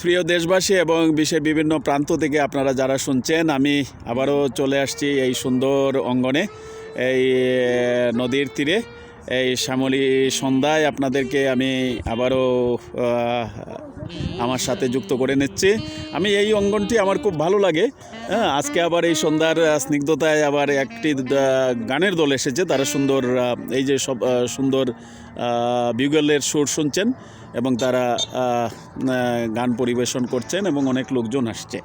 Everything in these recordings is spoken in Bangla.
প্রিয় দেশবাসী এবং বিশ্বের বিভিন্ন প্রান্ত থেকে আপনারা যারা শুনছেন, আমি আবারও চলে আসছি এই সুন্দর অঙ্গনে, এই নদীর তীরে। এই শ্যামলী সন্ধ্যায় আপনাদেরকে আমি আবারও আমার সাথে যুক্ত করে নিচ্ছি। আমি এই অঙ্গনটি আমার খুব ভালো লাগে। হ্যাঁ আজকে আবার এই সন্ধ্যার স্নিগ্ধতায় আবার একটি গানের দল এসেছে। তারা সুন্দর এই যে সব সুন্দর বিউগলের সুর শুনছেন। এবং তারা গান পরিবেশন করছেন এবং অনেক লোকজন আসছে।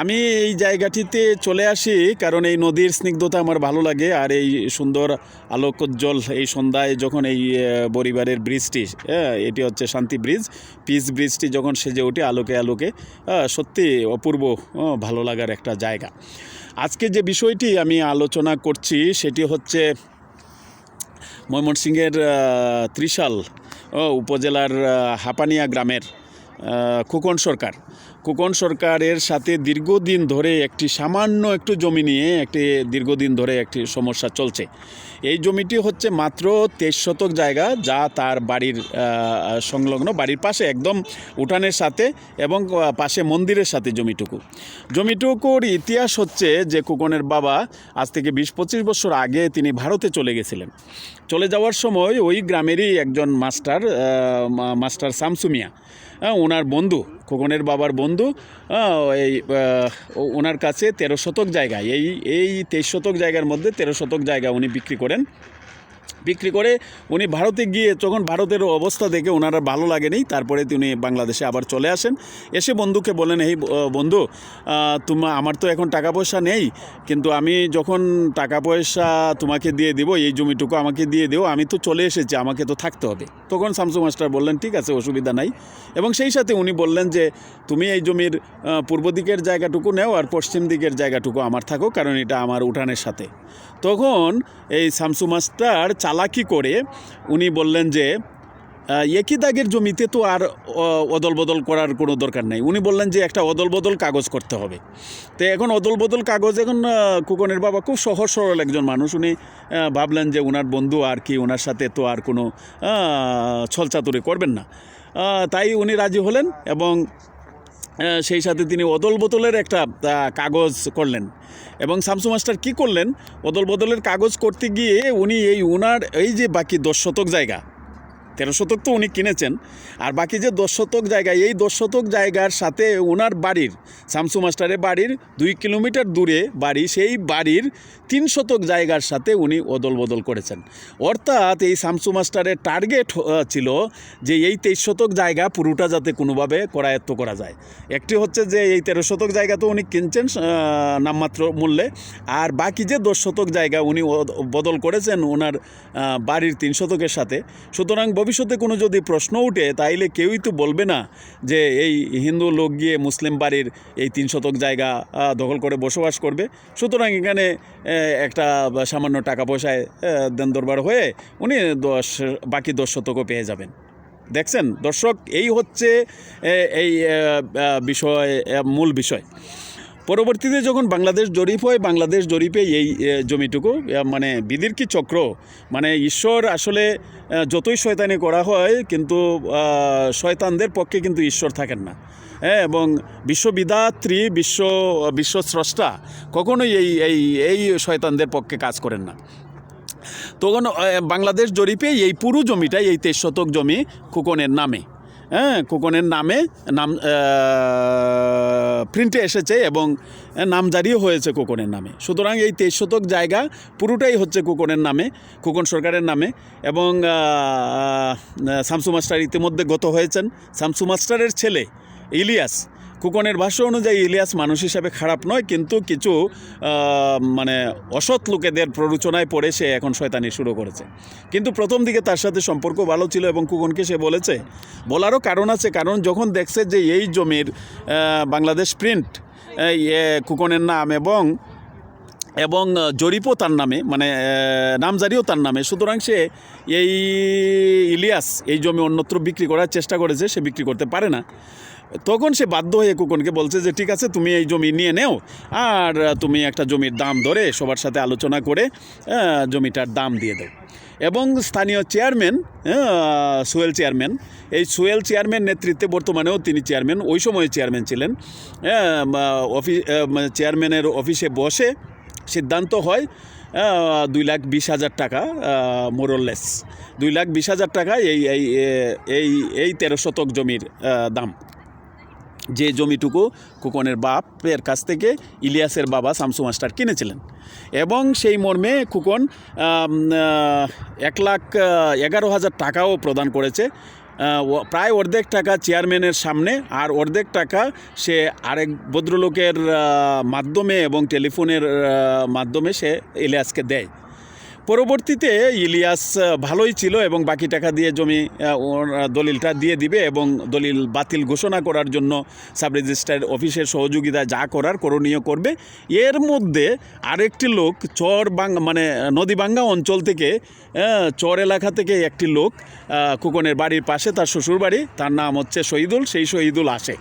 আমি এই জায়গাটিতে চলে আসি কারণ এই নদীর স্নিগ্ধতা আমার ভালো লাগে আর এই সুন্দর আলোকোজ্জ্বল এই সন্ধ্যায় যখন এই পরিবারের ব্রিজটি হ্যাঁ, এটি হচ্ছে শান্তি ব্রিজ পিস ব্রিজটি যখন সেজে ওঠে আলোকে আলোকে সত্যি অপূর্ব ভালো লাগার একটা জায়গা। আজকে যে বিষয়টি আমি আলোচনা করছি সেটি হচ্ছে ময়মনসিংহের ত্রিশাল উপজেলার হাপানিয়া গ্রামের খোকন সরকার। খোকন সরকারের সাথে দীর্ঘদিন ধরে একটি সামান্য একটু জমি নিয়ে একটি দীর্ঘদিন ধরে একটি সমস্যা চলছে। এই জমিটি হচ্ছে মাত্র তেইশ শতক জায়গা, যা তার বাড়ির সংলগ্ন বাড়ির পাশে একদম উঠানের সাথে এবং পাশে মন্দিরের সাথে জমিটুকু। জমিটুকুর ইতিহাস হচ্ছে যে খোকনের বাবা আজ থেকে বিশ পঁচিশ বছর আগে তিনি ভারতে চলে গেছিলেন। চলে যাওয়ার সময় ওই গ্রামেরই একজন মাস্টার মাস্টার শামসুমিয়া ওনার বন্ধু খোকনের বাবার বন্ধু এই ওনার কাছে তেরো শতক জায়গা। এই এই তেইশ শতক জায়গার মধ্যে তেরো শতক জায়গা উনি বিক্রি করেন। বিক্রি করে উনি ভারতে গিয়ে যখন ভারতের অবস্থা দেখে ওনারা ভালো লাগেনি, তারপরে তিনি বাংলাদেশে আবার চলে আসেন। এসে বন্ধুকে বলেন এই বন্ধু তোমা, আমার তো এখন টাকা পয়সা নেই, কিন্তু আমি যখন টাকা পয়সা তোমাকে দিয়ে দিব, এই জমিটুকু আমাকে দিয়ে দিও, আমি তো চলে এসেছি, আমাকে তো থাকতে হবে। তখন শামসু মাস্টার বললেন, ঠিক আছে, অসুবিধা নাই। এবং সেই সাথে উনি বললেন যে, তুমি এই জমির পূর্ব দিকের জায়গাটুকু নেও আর পশ্চিম দিকের জায়গাটুকু আমার থাকো, কারণ এটা আমার উঠানের সাথে। তখন এই শামসু মাস্টার চালাকি করে উনি বললেন যে একই দাগের জমিতে তো আর অদল বদল করার কোনো দরকার নেই। উনি বললেন যে একটা অদল বদল কাগজ করতে হবে। তো এখন অদল বদল কাগজ এখন কুকনের বাবা খুব সহজ সরল একজন মানুষ। উনি ভাবলেন যে ওনার বন্ধু আর কি ওনার সাথে তো আর কোনো ছলচাতুরি করবেন না। তাই উনি রাজি হলেন এবং সেই সাথে তিনি অদল বদলের একটা কাগজ করলেন। এবং শামসু মাস্টার কী করলেন? অদল বদলের কাগজ করতে গিয়ে উনি এই ওনার এই যে বাকি দশ শতক জায়গা তেরো শতক তো উনি কিনেছেন। আর বাকি যে দশ শতক জায়গা, এই দশ শতক জায়গার সাথে ওনার বাড়ির শামসু মাস্টারের বাড়ির দুই কিলোমিটার দূরে বাড়ি, সেই বাড়ির তিন শতক জায়গার সাথে উনি অদল বদল করেছেন। অর্থাৎ এই শামসু মাস্টারের টার্গেট ছিল যে এই তেইশ শতক জায়গা পুরোটা যাতে কোনোভাবে করায়ত্ত করা যায়। একটি হচ্ছে যে এই তেরো শতক জায়গা তো উনি কিনছেন নামমাত্র মূল্যে। আর বাকি যে দশ শতক জায়গা উনি বদল করেছেন ওনার বাড়ির তিন শতকের সাথে। সুতরাং ভবিষ্যতে কোনো যদি প্রশ্ন উঠে, তাইলে কেউই তো বলবে না যে এই হিন্দু লোক গিয়ে মুসলিম বাড়ির এই তিন শতক জায়গা দখল করে বসবাস করবে। সুতরাং এখানে একটা সামান্য টাকা পয়সায় দেন দরবার হয়ে উনি দশ, বাকি দশ শতকও পেয়ে যাবেন। দেখছেন? দর্শক, এই হচ্ছে এই বিষয় মূল বিষয়। পরবর্তীতে যখন বাংলাদেশ জরিপ হয়, বাংলাদেশ জরিপে এই জমিটুকু মানে বিধির কি চক্র? মানে ঈশ্বর আসলে যতই শয়তানি করা হয়, কিন্তু শয়তানদের পক্ষে কিন্তু ঈশ্বর থাকেন না। হ্যাঁ এবং বিশ্ববিধাত্রী, বিশ্ব, বিশ্বস্রষ্টা কখনোই এই এই এই শয়তানদের পক্ষে কাজ করেন না। তখন বাংলাদেশ জরিপে এই পুরো জমিটাই, এই তেইশ শতক জমি খোকনের নামে। হ্যাঁ কোকনের নামে, নাম প্রিন্টে এসেছে এবং নাম নামজারিও হয়েছে কোকনের নামে। সুতরাং এই তেইশ শতক জায়গা পুরোটাই হচ্ছে কোকনের নামে, খোকন সরকারের নামে এবং শামসু মাস্টার ইতিমধ্যে গত হয়েছেন। শামসু মাস্টারের ছেলে ইলিয়াস কুকনের ভাষ্য অনুযায়ী ইলিয়াস মানুষ হিসাবে খারাপ নয়, কিন্তু কিছু মানে অসৎ লোকেদের প্ররোচনায় পড়ে সে এখন শয়তানি শুরু করেছে। কিন্তু প্রথম দিকে তার সাথে সম্পর্ক ভালো ছিল এবং কুকনকে সে বলেছে, বলারও কারণ আছে, কারণ যখন দেখছে যে এই জমির বাংলাদেশ প্রিন্ট কুকনের নাম এবং এবং জরিপও তার নামে মানে নামজারিও তার নামে, সুতরাং সে এই ইলিয়াস, এই জমি অন্যত্র বিক্রি করার চেষ্টা করেছে, সে বিক্রি করতে পারে না। তখন সে বাধ্য হয়ে কুকনকে বলছে যে, ঠিক আছে, তুমি এই জমি নিয়ে নেও আর তুমি একটা জমির দাম ধরে সবার সাথে আলোচনা করে জমিটার দাম দিয়ে দাও। এবং স্থানীয় চেয়ারম্যান সোহেল চেয়ারম্যান, এই সোহেল চেয়ারম্যান নেতৃত্বে বর্তমানেও তিনি চেয়ারম্যান, ওই সময় চেয়ারম্যান ছিলেন অফিস চেয়ারম্যানের অফিসে বসে সিদ্ধান্ত হয় দুই লাখ বিশ হাজার টাকা মোরললেস দুই লাখ বিশ হাজার টাকা এই এই এই তেরো শতক জমির দাম। যে জমিটুকু কুকনের বাপের কাছ থেকে ইলিয়াসের বাবা শামসু মাস্টার কিনেছিলেন। এবং সেই মর্মে কুকন এক লাখ এগারো হাজার টাকাও প্রদান করেছে। প্রায় অর্ধেক টাকা চেয়ারম্যানের সামনে আর অর্ধেক টাকা সে আরেক ভদ্রলোকের মাধ্যমে এবং টেলিফোনের মাধ্যমে সে ইলিয়াসকে দেয়। পরবর্তীতে ইলিয়াস ভালোই ছিল এবং বাকি টাকা দিয়ে জমি দলিলটা দিয়ে দিবে এবং দলিল বাতিল ঘোষণা করার জন্য সাব রেজিস্ট্রার অফিসের সহযোগিতা যা করার করণীয় করবে। এর মধ্যে আরেকটি লোক চর বাং মানে নদীবাঙ্গা অঞ্চল থেকে চর এলাকা থেকে একটি লোক খোকনের বাড়ির পাশে তার শ্বশুর বাড়ি তার নাম হচ্ছে শহীদুল, সেই শহীদুল আসে।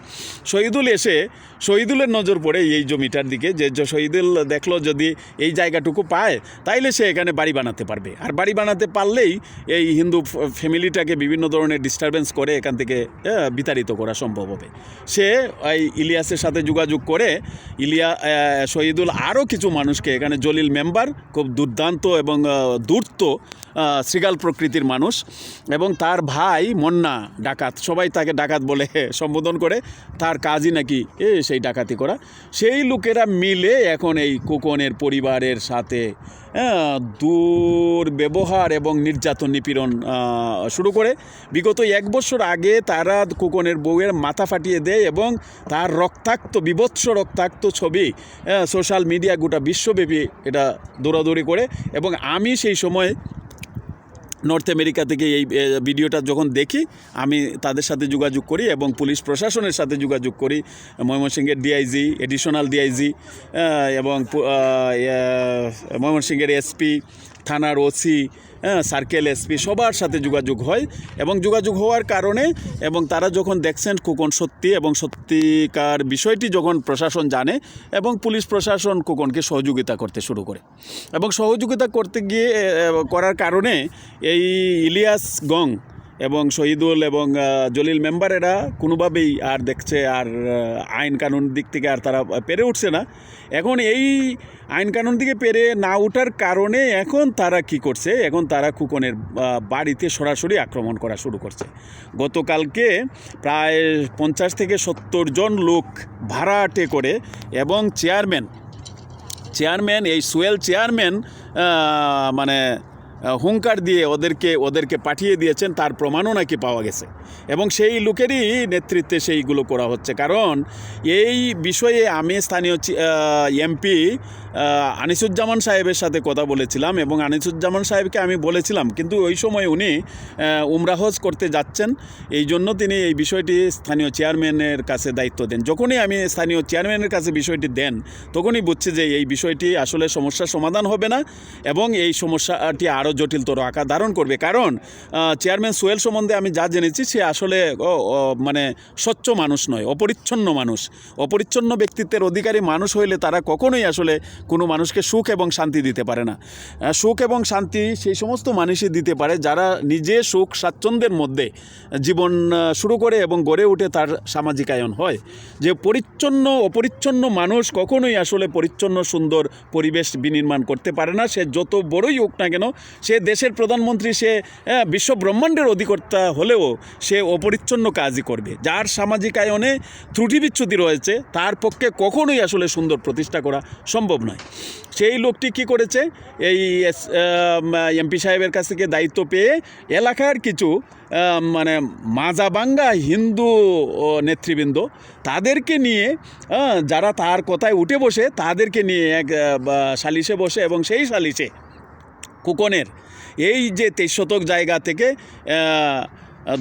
শহীদুল এসে শহীদুলের নজর পড়ে এই জমিটার দিকে যে শহীদুল দেখল যদি এই জায়গাটুকু পায়, তাইলে সে এখানে বাড়ি বানাতে পারবে। আর বাড়ি বানাতে পারলেই এই হিন্দু ফ্যামিলিটাকে বিভিন্ন ধরনের ডিস্টারবেন্স করে এখান থেকে বিতাড়িত করা সম্ভব হবে। সে এই ইলিয়াসের সাথে যোগাযোগ করে ইলিয়া শহীদুল আরও কিছু মানুষকে এখানে জলিল মেম্বার খুব দুর্দান্ত এবং আহ, শৃগাল প্রকৃতির মানুষ এবং তার ভাই মন্না ডাকাত সবাই তাকে ডাকাত বলে সম্বোধন করে তার কাজই নাকি এ সেই ডাকাতি করা। সেই লোকেরা মিলে এখন এই কোকনের পরিবারের সাথে দুর্ব্যবহার এবং নির্যাতন নিপীড়ন শুরু করে। বিগত এক বছর আগে তারা কুকনের বউয়ের মাথা ফাটিয়ে দেয় এবং তার রক্তাক্ত, বিভৎস রক্তাক্ত ছবি সোশ্যাল মিডিয়া গোটা বিশ্বব্যাপী এটা দৌড়াদৌড়ি করে। এবং আমি সেই সময় নর্থ আমেরিকা থেকে এই ভিডিওটা যখন দেখি, আমি তাদের সাথে যোগাযোগ করি এবং পুলিশ প্রশাসনের সাথে যোগাযোগ করি। ময়মনসিংহের ডিআইজি এডিশনাল ডিআইজি এবং ময়মনসিংহের এসপি থানার ওসি হ্যাঁ সার্কেল এসপি সবার সাথে যোগাযোগ হয় এবং যোগাযোগ হওয়ার কারণে এবং তারা যখন দেখছেন কুকন সত্যি এবং সত্যিকার বিষয়টি যখন প্রশাসন জানে এবং পুলিশ প্রশাসন কুকনকে সহযোগিতা করতে শুরু করে এবং সহযোগিতা করতে গিয়ে করার কারণে এই ইলিয়াস গং এবং শহীদুল এবং জলিল মেম্বারেরা কোনোভাবেই আর দেখছে আর আইন কানুন দিক থেকে আর তারা পেরে উঠছে না। এখন এই আইন কানুন দিকে পেরে না ওঠার কারণে এখন তারা কি করছে? এখন তারা কুকনের বাড়িতে সরাসরি আক্রমণ করা শুরু করছে। গতকালকে প্রায় পঞ্চাশ থেকে সত্তর জন লোক ভাড়াটে করে এবং চেয়ারম্যান চেয়ারম্যান, এই সুয়েল চেয়ারম্যান মানে হুঙ্কার দিয়ে ওদেরকে ওদেরকে পাঠিয়ে দিয়েছেন, তার প্রমাণও নাকি পাওয়া গেছে। এবং সেই লোকেরই নেতৃত্বে সেইগুলো করা হচ্ছে। কারণ এই বিষয়ে আমি স্থানীয় এমপি আনিসুজ্জামান সাহেবের সাথে কথা বলেছিলাম এবং আনিসুজ্জামান সাহেবকে আমি বলেছিলাম। কিন্তু ওই সময় উনি উমরাহজ করতে যাচ্ছেন। এই জন্য তিনি এই বিষয়টি স্থানীয় চেয়ারম্যানের কাছে দায়িত্ব দেন। যখনই আমি স্থানীয় চেয়ারম্যানের কাছে বিষয়টি দেন, তখনই বুঝছে যে এই বিষয়টি আসলে সমস্যার সমাধান হবে না এবং এই সমস্যাটি আরও জটিলতর আকার ধারণ করবে। কারণ চেয়ারম্যান সোহেল সম্বন্ধে আমি যা জেনেছি, সে আসলে মানে স্বচ্ছ মানুষ নয়, অপরিচ্ছন্ন মানুষ। অপরিচ্ছন্ন ব্যক্তিত্বের অধিকারী মানুষ হইলে তারা কখনোই আসলে কোনো মানুষকে সুখ এবং শান্তি দিতে পারে না। সুখ এবং শান্তি সেই সমস্ত মানুষই দিতে পারে যারা নিজে সুখ স্বাচ্ছন্দ্যের মধ্যে জীবন শুরু করে এবং গড়ে উঠে তার সামাজিকায়ন হয়। যে পরিচ্ছন্ন, অপরিচ্ছন্ন মানুষ কখনোই আসলে পরিচ্ছন্ন, সুন্দর পরিবেশ বিনির্মাণ করতে পারে না। সে যত বড়ই হোক না কেন সে দেশের প্রধানমন্ত্রী, সে বিশ্ব ব্রহ্মাণ্ডের অধিকর্তা হলেও সে অপরিচ্ছন্ন কাজই করবে। যার সামাজিকায়নে ত্রুটি বিচ্ছুতি রয়েছে, তার পক্ষে কখনোই আসলে সুন্দর প্রতিষ্ঠা করা সম্ভব নয়। সেই লোকটি কি করেছে? এই এমপি সাহেবের কাছ থেকে দায়িত্ব পেয়ে এলাকার কিছু মানে মাজাবাঙ্গা হিন্দু নেতৃবৃন্দ তাদেরকে নিয়ে যারা তার কথায় উঠে বসে তাদেরকে নিয়ে এক সালিশে বসে এবং সেই সালিশে কুকনের। এই যে তেইশ শতক জায়গা থেকে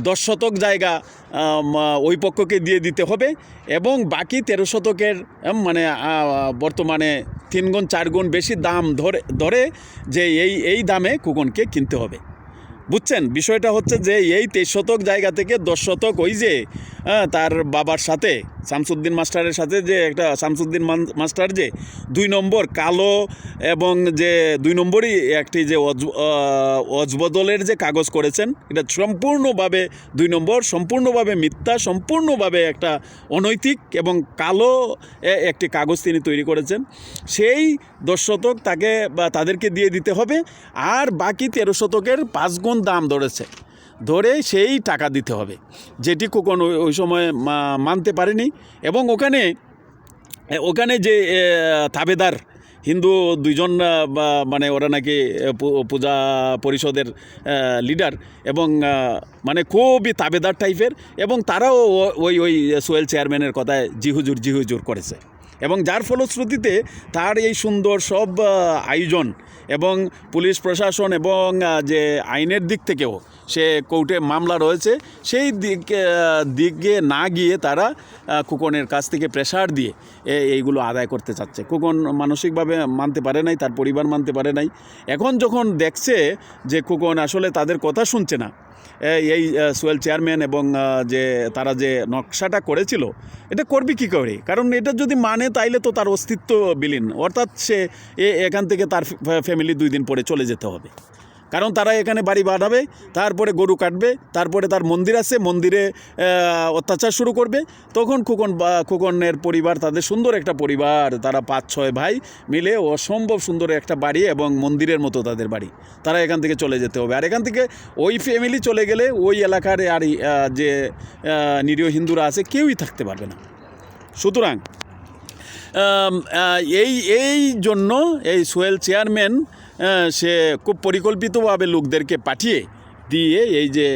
দশ শতক জায়গা ওই পক্ষকে দিয়ে দিতে হবে এবং বাকি তেরো শতকের মানে বর্তমানে তিন গুণ চার গুণ বেশি দাম ধরে ধরে যে এই এই দামে কুকনকে কিনতে হবে। বুঝছেন? বিষয়টা হচ্ছে যে এই তেইশ শতক জায়গা থেকে দশ শতক ওই যে তার বাবার সাথে, শামসুদ্দিন মাস্টারের সাথে যে একটা শামসুদ্দিন মাস্টার যে, দুই নম্বর কালো এবং যে, দুই নম্বরই একটি যে অজ অজবদলের যে কাগজ করেছেন, এটা সম্পূর্ণভাবে দুই নম্বর, সম্পূর্ণভাবে মিথ্যা, সম্পূর্ণভাবে একটা অনৈতিক এবং কালো একটি কাগজ তিনি তৈরি করেছেন। সেই দশ শতক তাকে বা তাদেরকে দিয়ে দিতে হবে, আর বাকি তেরো শতকের পাঁচ গুণ দাম ধরেছে। ধরে সেই টাকা দিতে হবে। যেটি কোকন ওই- সময় মানতে পারেনি এবং ওখানে ওখানে যে তাবেদার হিন্দু দুইজন মানে ওরা নাকি পূজা পরিষদের লিডার এবং মানে খুবই তাবেদার টাইপের এবং তারাও ওই ওই সোয়েল চেয়ারম্যানের কথায় জিহুজুর জিহুজুর করেছে। এবং যার ফলশ্রুতিতে তার এই সুন্দর সব আয়োজন এবং পুলিশ প্রশাসন এবং যে আইনের দিক থেকেও সে কোর্টে মামলা রয়েছে, সেই দিক দিকে না গিয়ে তারা কুকনের কাছ থেকে প্রেশার দিয়ে এইগুলো আদায় করতে চাচ্ছে। কুকন মানসিকভাবে মানতে পারে নাই, তার পরিবার মানতে পারে নাই। এখন যখন দেখছে যে কুকন আসলে তাদের কথা শুনছে না এই সোয়েল চেয়ারম্যান এবং যে, তারা যে নকশাটা করেছিল, এটা করবি কী করে? কারণ এটা যদি মানে তাইলে তো তার অস্তিত্ব বিলীন। অর্থাৎ সে এখান থেকে তার ফ্যামিলি দুই দিন পরে চলে যেতে হবে। কারণ তারা এখানে বাড়ি বানাবে তারপরে গরু কাটবে, তারপরে তার মন্দির আছে, মন্দিরে অত্যাচার শুরু করবে। তখন খোকন খোকনের পরিবার, তাদের সুন্দর একটা পরিবার, তারা পাঁচ, ছয় ভাই মিলে অসম্ভব সুন্দর একটা বাড়ি এবং মন্দিরের মতো তাদের বাড়ি। তারা এখান থেকে চলে যেতে হবে। আর এখান থেকে ওই ফ্যামিলি চলে গেলে ওই এলাকার আর যে নিরীহ হিন্দুরা আছে, কেউই থাকতে পারবে না। সুতরাং এই এই জন্য এই সোয়েল চেয়ারম্যান সে খুব পরিকল্পিতভাবে লোকদেরকে পাঠিয়ে দিয়ে এই যে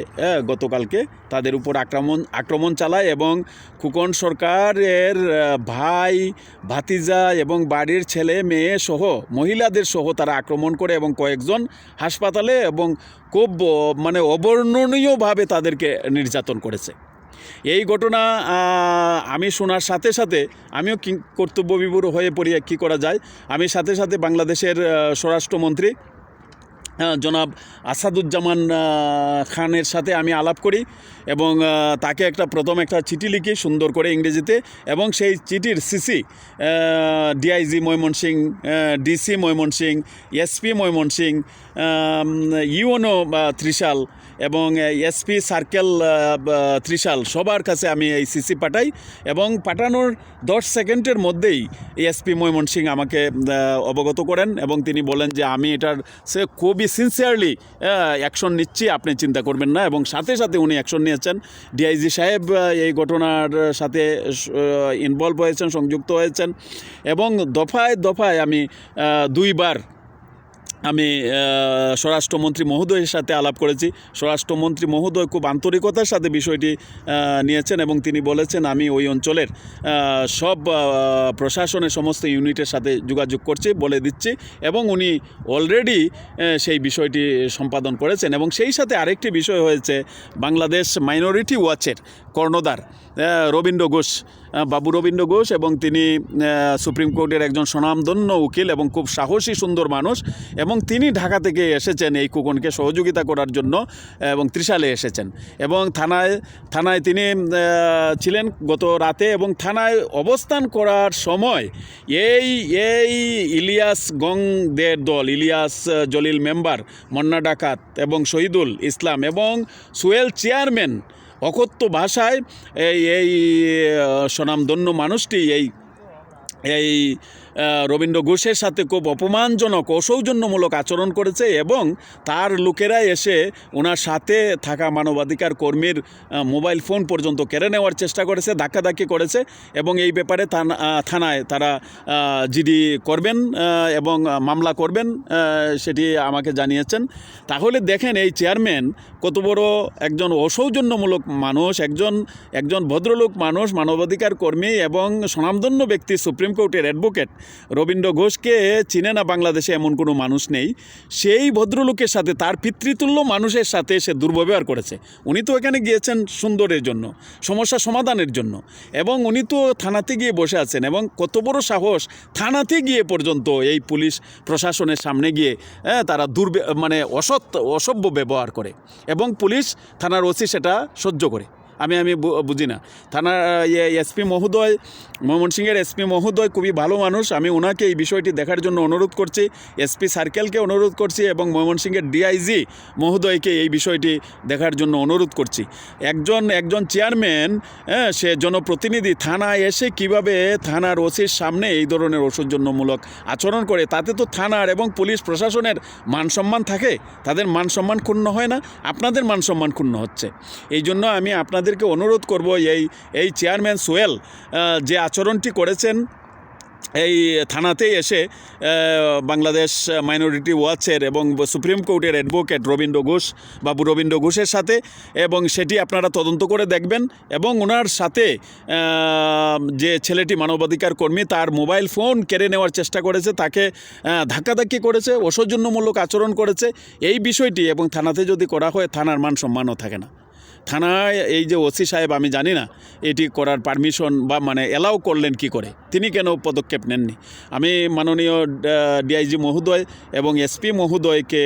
গতকালকে তাদের উপর আক্রমণ আক্রমণ চালায় এবং খুকন সরকারের ভাই, ভাতিজা এবং বাড়ির ছেলে, মেয়ে সহ, মহিলাদের সহ তারা আক্রমণ করে এবং কয়েকজন হাসপাতালে এবং খুব মানে অবর্ণনীয়ভাবে তাদেরকে নির্যাতন করেছে। এই ঘটনা আমি শোনার সাথে সাথে আমিও কি কর্তব্যবিভূর হয়ে পড়ি, কী করা যায়? আমি সাথে সাথে বাংলাদেশের স্বরাষ্ট্রমন্ত্রী জনাব আসাদুজ্জামান খানের সাথে আমি আলাপ করি এবং তাকে একটা প্রথম একটা চিঠি লিখি সুন্দর করে ইংরেজিতে এবং সেই চিঠির সিসি ডিআইজি ময়মনসিং ডিসি ময়মন ময়মনসিং এসপি ময়মনসিং ইউএনও ত্রিশাল এবং এসপি সার্কেল ত্রিশাল, সবার কাছে আমি এই সিসি পাঠাই এবং পাঠানোর দশ সেকেন্ডের মধ্যেই এসপি ময়মনসিং আমাকে অবগত করেন এবং তিনি বলেন যে আমি এটার সে খুবই সিনসিয়ারলি অ্যাকশন নিচ্ছি, আপনি চিন্তা করবেন না এবং সাথে সাথে উনি অ্যাকশন নিয়েছেন। ডিআইজি সাহেব এই ঘটনার সাথে ইনভলভ হয়েছেন, সংযুক্ত হয়েছেন এবং দফায় দফায় আমি দুইবার আমি স্বরাষ্ট্রমন্ত্রী মহোদয়ের সাথে আলাপ করেছি। স্বরাষ্ট্রমন্ত্রী মহোদয় খুব আন্তরিকতার সাথে বিষয়টি নিয়েছেন এবং তিনি বলেছেন, আমি ওই অঞ্চলের সব প্রশাসনের সমস্ত ইউনিটের সাথে যোগাযোগ করছি, বলে দিচ্ছি। এবং উনি অলরেডি সেই বিষয়টি সম্পাদন করেছেন। এবং সেই সাথে আরেকটি বিষয় হয়েছে, বাংলাদেশ মাইনরিটি ওয়াচের কর্ণধার আহ, রবীন্দ্র ঘোষ বাবু রবীন্দ্র ঘোষ এবং তিনি সুপ্রিম কোর্টের একজন স্বনামধন্য উকিল এবং খুব সাহসী সুন্দর মানুষ এবং তিনি ঢাকা থেকে এসেছেন এই কুকনকে সহযোগিতা করার জন্য এবং ত্রিশালে এসেছেন এবং থানায় থানায় তিনি ছিলেন গত রাতে এবং থানায় অবস্থান করার সময় এই এই ইলিয়াস গংদের দল ইলিয়াস জলিল মেম্বার মন্না ডাকাত এবং শহীদুল ইসলাম এবং সোয়েল চেয়ারম্যান অকথ্য ভাষায় এই এই স্বনামধন্য মানুষটি এই এই রবীন্দ্র ঘোষের সাথে খুব অপমানজনক, অসৌজন্যমূলক আচরণ করেছে এবং তার লোকেরা এসে ওনার সাথে থাকা মানবাধিকার কর্মীর মোবাইল ফোন পর্যন্ত কেড়ে নেওয়ার চেষ্টা করেছে, ধাক্কাধাক্কি করেছে এবং এই ব্যাপারে থানা- থানায় তারা জিডি করবেন এবং মামলা করবেন সেটি আমাকে জানিয়েছেন। তাহলে দেখেন এই চেয়ারম্যান কত বড় একজন অসৌজন্যমূলক মানুষ, একজন একজন ভদ্রলোক মানুষ, মানবাধিকার কর্মী এবং স্বনামধন্য ব্যক্তি সুপ্রিম কোর্টের অ্যাডভোকেট। রবীন্দ্র ঘোষকে চিনে না বাংলাদেশে এমন কোনো মানুষ নেই। সেই ভদ্রলোকের সাথে তার পিতৃতুল্য মানুষের সাথে সে দুর্ব্যবহার করেছে। উনি তো এখানে গিয়েছেন সুন্দরের জন্য সমস্যা সমাধানের জন্য। এবং উনি তো থানাতে গিয়ে বসে আছেন এবং কত বড় সাহস থানাতে গিয়ে পর্যন্ত এই পুলিশ প্রশাসনের সামনে গিয়ে হ্যাঁ, তারা দুর্বে মানে অসৎ অসভ্য ব্যবহার করে। এবং পুলিশ থানার ওসি সেটা সহ্য করে। আমি আমি বুঝি না। থানার এসপি মহোদয়, ময়মনসিংহের এসপি মহোদয় খুবই ভালো মানুষ। আমি ওনাকে এই বিষয়টি দেখার জন্য অনুরোধ করছি। এসপি সার্কেলকে অনুরোধ করছি এবং ময়মনসিংহের ডিআইজি মহোদয়কে এই বিষয়টি দেখার জন্য অনুরোধ করছি। একজন একজন চেয়ারম্যান সে জনপ্রতিনিধি, থানায় এসে কীভাবে থানার ওসির সামনে এই ধরনের ঔষধজন্যমূলক আচরণ করে, তাতে তো থানার এবং পুলিশ প্রশাসনের মান সম্মান থাকে। তাদের মান সম্মান ক্ষুণ্ণ হয় না। আপনাদের মান সম্মান ক্ষুণ্ণ হচ্ছে। এই জন্য আমি আপনাদেরকে অনুরোধ করব এই এই চেয়ারম্যান সোয়েল যে আচরণটি করেছেন এই থানাতেই এসে বাংলাদেশ মাইনরিটি ওয়াচের এবং সুপ্রিম কোর্টের অ্যাডভোকেট রবীন্দ্র ঘোষ, বাবু রবীন্দ্র ঘোষের সাথে এবং সেটি আপনারা তদন্ত করে দেখবেন এবং ওনার সাথে যে ছেলেটি মানবাধিকার কর্মী তার মোবাইল ফোন কেড়ে নেওয়ার চেষ্টা করেছে, তাকে ধাক্কাধাক্কি করেছে, অসৌজন্যমূলক আচরণ করেছে, এই বিষয়টি এবং থানাতে যদি করা হয়, থানার মান সম্মানও থাকে না। থানায় এই যে ওসি সাহেব, আমি জানি না এটি করার পারমিশন বা মানে এলাও করলেন কি করে? তিনি কেন পদক্ষেপ নেননি? আমি মাননীয় ডিআইজি মহোদয় এবং এসপি মহোদয়কে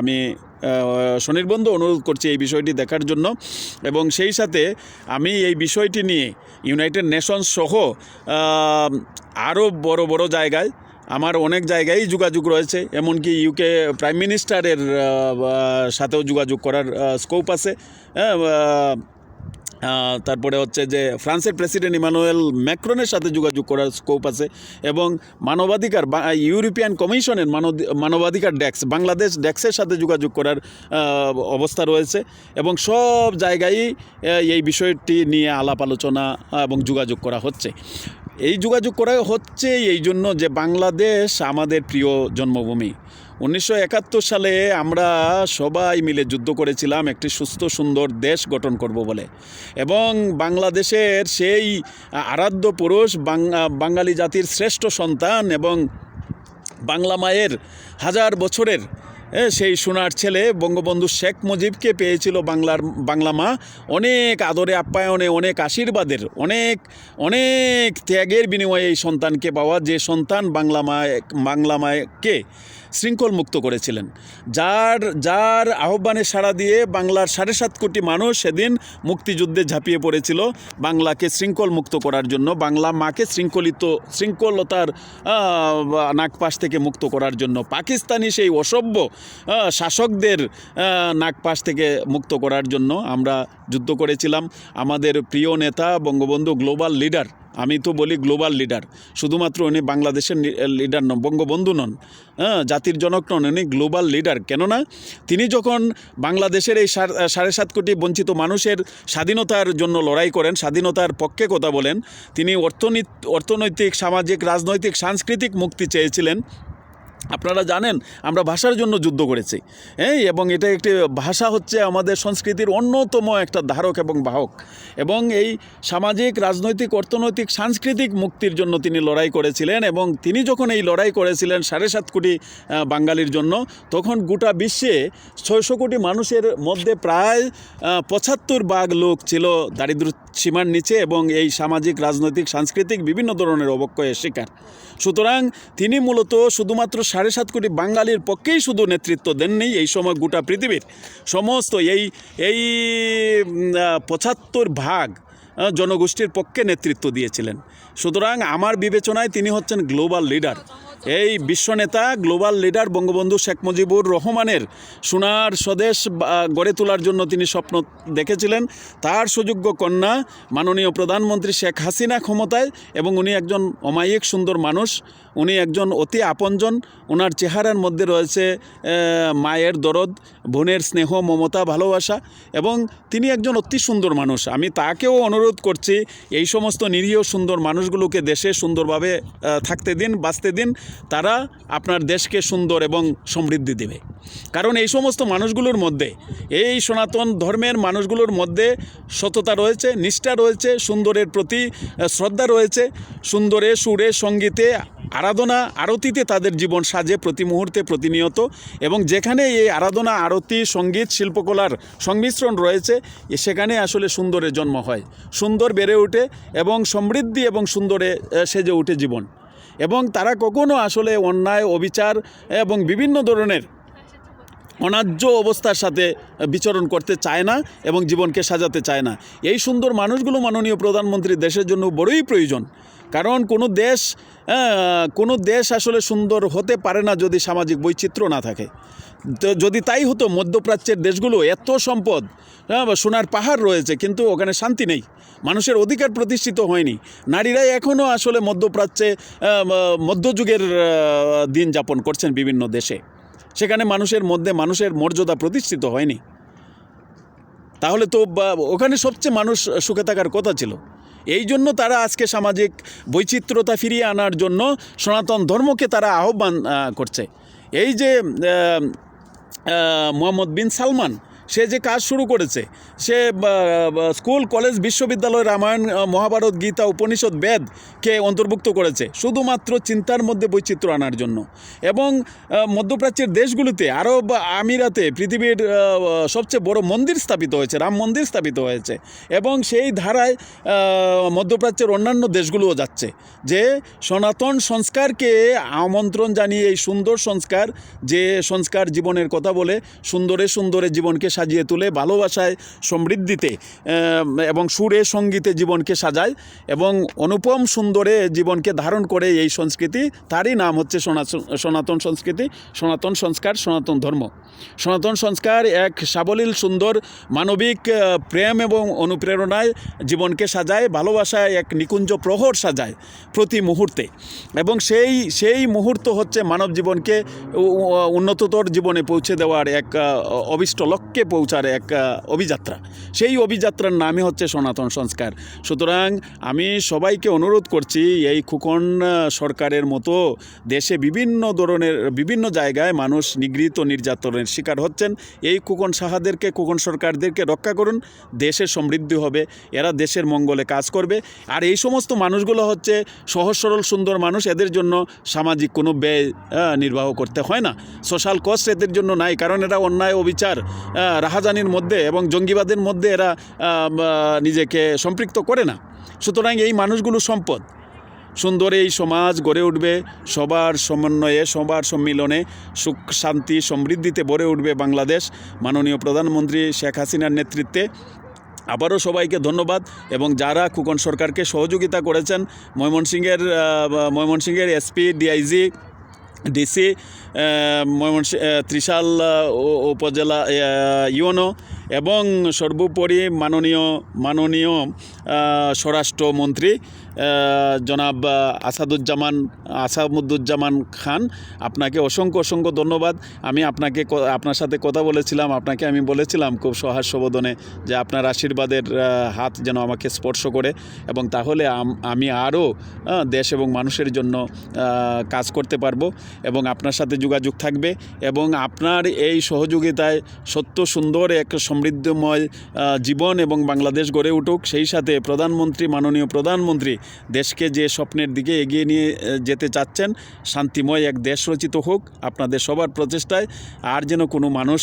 আমি স্বনির্বন্ধ অনুরোধ করছি এই বিষয়টি দেখার জন্য এবং সেই সাথে আমি এই বিষয়টি নিয়ে ইউনাইটেড নেশনস সহ আরও বড় বড় জায়গায় আমার অনেক জায়গায় যোগাযোগ রয়েছে, এমনকি ইউকে প্রাইম মিনিস্টারের সাথেও যোগাযোগ করার স্কোপ আছে। হ্যাঁ তারপরে হচ্ছে যে ফ্রান্সের প্রেসিডেন্ট ইমানুয়েল ম্যাক্রনের সাথে যোগাযোগ করার স্কোপ আছে এবং মানবাধিকার ইউরোপিয়ান কমিশনের মানব- মানবাধিকার ডেস্ক বাংলাদেশ ডেস্কের সাথে যোগাযোগ করার অবস্থা রয়েছে এবং সব জায়গায় এই বিষয়টি নিয়ে আলাপ আলোচনা এবং যোগাযোগ করা হচ্ছে। এই যোগাযোগ করা হচ্ছে এই জন্য যে বাংলাদেশ আমাদের প্রিয় জন্মভূমি। উনিশশো একাত্তর সালে আমরা সবাই মিলে যুদ্ধ করেছিলাম, একটি সুস্থ সুন্দর দেশ গঠন করব বলে। এবং বাংলাদেশের সেই আরাধ্য পুরুষ বাঙালি জাতির শ্রেষ্ঠ সন্তান এবং বাংলা মায়ের হাজার বছরের সেই সোনার ছেলে বঙ্গবন্ধু শেখ মুজিবকে পেয়েছিল বাংলার বাংলা মা। অনেক আদরে, আপ্যায়নে, অনেক আশীর্বাদের, অনেক অনেক ত্যাগের বিনিময়ে এই সন্তানকে পাওয়া যে সন্তান বাংলা মা বাংলা মাকে শৃঙ্খল মুক্ত করেছিলেন। যার যার আহ্বানে সাড়া দিয়ে বাংলার সাড়ে সাত কোটি মানুষ সেদিন মুক্তিযুদ্ধে ঝাঁপিয়ে পড়েছিল। বাংলাকে শৃঙ্খল মুক্ত করার জন্য, বাংলা মাকে শৃঙ্খলিত, শৃঙ্খলতার নাকপাশ থেকে মুক্ত করার জন্য, পাকিস্তানি সেই অসভ্য শাসকদের নাকপাশ থেকে মুক্ত করার জন্য আমরা যুদ্ধ করেছিলাম। আমাদের প্রিয় নেতা, বঙ্গবন্ধু গ্লোবাল লিডার আমি তো বলি গ্লোবাল লিডার শুধুমাত্র উনি বাংলাদেশের লিডার নন, বঙ্গবন্ধু নন। হ্যাঁ জাতির জনক নন, উনি গ্লোবাল লিডার কেননা, তিনি যখন বাংলাদেশের এই সাড়ে সাত কোটি বঞ্চিত মানুষের স্বাধীনতার জন্য লড়াই করেন, স্বাধীনতার পক্ষে কথা বলেন, তিনি অর্থনীতি অর্থনৈতিক, সামাজিক, রাজনৈতিক, সাংস্কৃতিক মুক্তি চেয়েছিলেন। আপনারা জানেন, আমরা ভাষার জন্য যুদ্ধ করেছি। হ্যাঁ এবং এটা একটি ভাষা হচ্ছে আমাদের সংস্কৃতির অন্যতম একটা ধারক এবং বাহক। এবং এই সামাজিক, রাজনৈতিক, অর্থনৈতিক, সাংস্কৃতিক মুক্তির জন্য তিনি লড়াই করেছিলেন এবং তিনি যখন এই লড়াই করেছিলেন সাড়ে সাত কোটি বাঙালির জন্য, তখন গোটা বিশ্বে ছয়শো কোটি মানুষের মধ্যে প্রায় পঁচাত্তর ভাগ লোক ছিল দারিদ্র সীমার নিচে এবং এই সামাজিক, রাজনৈতিক, সাংস্কৃতিক বিভিন্ন ধরনের অবক্ষয়ের শিকার। সুতরাং তিনি মূলত শুধুমাত্র সাড়ে সাত কোটি বাঙালির পক্ষেই শুধু নেতৃত্ব দেননি এই সময় গোটা পৃথিবীর সমস্ত এই এই পঁচাত্তর ভাগ জনগোষ্ঠীর পক্ষে নেতৃত্ব দিয়েছিলেন। সুতরাং আমার বিবেচনায় তিনি হচ্ছেন গ্লোবাল লিডার এই বিশ্বনেতা গ্লোবাল লিডার বঙ্গবন্ধু শেখ মুজিবুর রহমানের সোনার স্বদেশ গড়ে তোলার জন্য তিনি স্বপ্ন দেখেছিলেন। তার সুযোগ্য কন্যা, মাননীয় প্রধানমন্ত্রী শেখ হাসিনা ক্ষমতায় এবং উনি একজন অমায়িক সুন্দর মানুষ, উনি একজন অতি আপনজন ওনার চেহারার মধ্যে রয়েছে মায়ের দরদ, বোনের স্নেহ, মমতা, ভালোবাসা এবং তিনি একজন অতি সুন্দর মানুষ। আমি তাকেও অনুরোধ করছি, এই সমস্ত নিরীহ সুন্দর মানুষগুলোকে দেশে সুন্দরভাবে থাকতে দিন, বাঁচতে দিন। তারা আপনার দেশকে সুন্দর এবং সমৃদ্ধি দেবে। কারণ এই সমস্ত মানুষগুলোর মধ্যে, এই সনাতন ধর্মের মানুষগুলোর মধ্যে সততা রয়েছে, নিষ্ঠা রয়েছে, সুন্দরের প্রতি শ্রদ্ধা রয়েছে। সুন্দরে সুরে সঙ্গীতে আরাধনা আরতিতে তাদের জীবন সাজে প্রতি মুহূর্তে প্রতিনিয়ত এবং যেখানে এই আরাধনা, আরতি, সংগীত, শিল্পকলার সংমিশ্রণ রয়েছে সেখানে আসলে সুন্দরের জন্ম হয়। সুন্দর বেড়ে ওঠে এবং সমৃদ্ধি এবং সুন্দরে সেজে ওঠে জীবন। এবং তারা কখনো আসলে অন্যায় অবিচার এবং বিভিন্ন ধরনের অনার্য অবস্থার সাথে বিচরণ করতে চায় না এবং জীবনকে সাজাতে চায় না। এই সুন্দর মানুষগুলো মাননীয় প্রধানমন্ত্রী দেশের জন্য বড়ই প্রয়োজন। কারণ কোনো দেশ আহ, কোনো দেশ আসলে সুন্দর হতে পারে না যদি সামাজিক বৈচিত্র্য না থাকে। যদি তাই হতো মধ্যপ্রাচ্যের দেশগুলো এত সম্পদ হ্যাঁ, সোনার পাহাড় রয়েছে কিন্তু ওখানে শান্তি নেই। মানুষের অধিকার প্রতিষ্ঠিত হয়নি। নারীরাই এখনও আসলে মধ্যপ্রাচ্যে মধ্যযুগের দিন যাপন করছেন বিভিন্ন দেশে। সেখানে মানুষের মধ্যে মানুষের মর্যাদা প্রতিষ্ঠিত হয়নি। তাহলে তো ওখানে সবচেয়ে মানুষ সুখে থাকার কথা ছিল। এই জন্য তারা আজকে সামাজিক বৈচিত্র্যতা ফিরিয়ে আনার জন্য সনাতন ধর্মকে তারা আহ্বান করছে। এই যে মোহাম্মদ বিন সালমান সে যে কাজ শুরু করেছে, সে স্কুল, কলেজ, বিশ্ববিদ্যালয়, রামায়ণ মহাভারত, গীতা, উপনিষদ বেদকে অন্তর্ভুক্ত করেছে, শুধুমাত্র চিন্তার মধ্যে বৈচিত্র্য আনার জন্য। এবং মধ্যপ্রাচ্যের দেশগুলিতে আরব আমিরাতে পৃথিবীর সবচেয়ে বড় মন্দির স্থাপিত হয়েছে, রাম মন্দির স্থাপিত হয়েছে। এবং সেই ধারায় মধ্যপ্রাচ্যের অন্যান্য দেশগুলোও যাচ্ছে, যে সনাতন সংস্কারকে আমন্ত্রণ জানিয়ে এই সুন্দর সংস্কার, যে সংস্কার জীবনের কথা বলে, সুন্দরে সুন্দরে জীবনকে সাজিয়ে তুলে ভালোবাসায় সমৃদ্ধিতে এবং সুরে সঙ্গীতে জীবনকে সাজায় এবং অনুপম সুন্দরে জীবনকে ধারণ করে এই সংস্কৃতি। তারই নাম হচ্ছে সনাতন সংস্কৃতি সনাতন সংস্কার সনাতন ধর্ম। সনাতন সংস্কার এক সাবলীল সুন্দর মানবিক প্রেম এবং অনুপ্রেরণায় জীবনকে সাজায় ভালোবাসায় এক নিকুঞ্জ প্রহর সাজায় প্রতি মুহূর্তে। এবং সেই সেই মুহূর্ত হচ্ছে মানব জীবনকে উন্নততর জীবনে পৌঁছে দেওয়ার এক আহ, অভিষ্ট লক্ষ্যে পৌঁছার এক অভিযাত্রা। সেই অভিযাত্রার নামই হচ্ছে সনাতন সংস্কার। সুতরাং আমি সবাইকে অনুরোধ করছি, এই খুকন সরকারের মতো দেশে বিভিন্ন ধরনের, বিভিন্ন জায়গায় মানুষ নিগৃহীত নির্যাতনের শিকার হচ্ছেন। এই খুকন সাহাদেরকে কুকন সরকারদেরকে রক্ষা করুন দেশের সমৃদ্ধি হবে, এরা দেশের মঙ্গলে কাজ করবে। আর এই সমস্ত মানুষগুলো হচ্ছে সহজ, সরল, সুন্দর মানুষ, এদের জন্য সামাজিক কোনো ব্যয় নির্বাহ করতে হয় না। সোশ্যাল কস্ট এদের জন্য নাই, কারণ এরা অন্যায়, অবিচার রাহাজানির মধ্যে এবং জঙ্গিবাদের মধ্যে এরা নিজেকে সম্পৃক্ত করে না। সুতরাং এই মানুষগুলো সম্পদ। সুন্দর এই সমাজ গড়ে উঠবে, সবার সমন্বয়ে, সবার সম্মিলনে সুখ, শান্তি, সমৃদ্ধিতে ভরে উঠবে বাংলাদেশ। মাননীয় প্রধানমন্ত্রী শেখ হাসিনার নেতৃত্বে আবারও সবাইকে ধন্যবাদ এবং যারা খুকন সরকারকে সহযোগিতা করেছেন, ময়মনসিংহের ময়মনসিংহের SP, DIG, DC Mymensingh Trishal upazila UNO এবং সর্বোপরি মাননীয় মাননীয় স্বরাষ্ট্রমন্ত্রী জনাব আসাদুজ্জামান আসামুদ্দুজ্জামান খান। আপনাকে অসংখ্য অসংখ্য ধন্যবাদ। আমি আপনাকে আপনার সাথে কথা বলেছিলাম, আপনাকে আমি বলেছিলাম খুব সহাস্যবোধনে যে আপনার আশীর্বাদের হাত যেন আমাকে স্পর্শ করে এবং তাহলে আমি আরও দেশ এবং মানুষের জন্য কাজ করতে পারব এবং আপনার সাথে যোগাযোগ থাকবে এবং আপনার এই সহযোগিতায় সত্য, সুন্দর এক সমৃদ্ধময় জীবন এবং বাংলাদেশ গড়ে উঠুক। সেই সাথে প্রধানমন্ত্রী, মাননীয় প্রধানমন্ত্রী দেশকে যে স্বপ্নের দিকে এগিয়ে নিয়ে যেতে চাচ্ছেন, শান্তিময় এক দেশ রচিত হোক আপনাদের সবার প্রচেষ্টায়। আর যেন কোনো মানুষ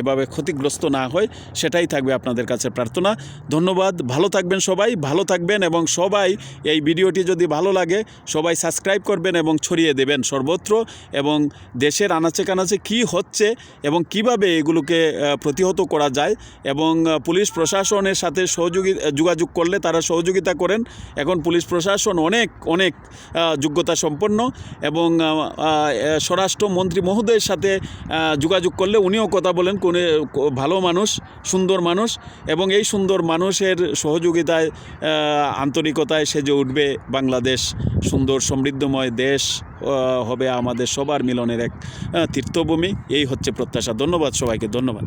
এভাবে ক্ষতিগ্রস্ত না হয়, সেটাই থাকবে আপনাদের কাছে প্রার্থনা। ধন্যবাদ। ভালো থাকবেন সবাই, ভালো থাকবেন এবং সবাই এই ভিডিওটি যদি ভালো লাগে, সবাই সাবস্ক্রাইব করবেন এবং ছড়িয়ে দেবেন সর্বত্র। এবং দেশের আনাচে কানাচে কি হচ্ছে এবং কীভাবে এগুলোকে প্রতিহত করা যায় এবং পুলিশ প্রশাসনের সাথে সহযোগী যোগাযোগ করলে তারা সহযোগিতা করেন। এখন পুলিশ প্রশাসন অনেক অনেক যোগ্যতা সম্পন্ন এবং স্বরাষ্ট্রমন্ত্রী মহোদয়ের সাথে যোগাযোগ করলে উনিও কথা বলেন, কোন ভালো মানুষ, সুন্দর মানুষ এবং এই সুন্দর মানুষের সহযোগিতায় আন্তরিকতায় সেজে উঠবে বাংলাদেশ সুন্দর সমৃদ্ধময় দেশ। হবে আমাদের সবার মিলনের এক তীর্থভূমি। এই হচ্ছে প্রত্যাশা। ধন্যবাদ সবাইকে ধন্যবাদ।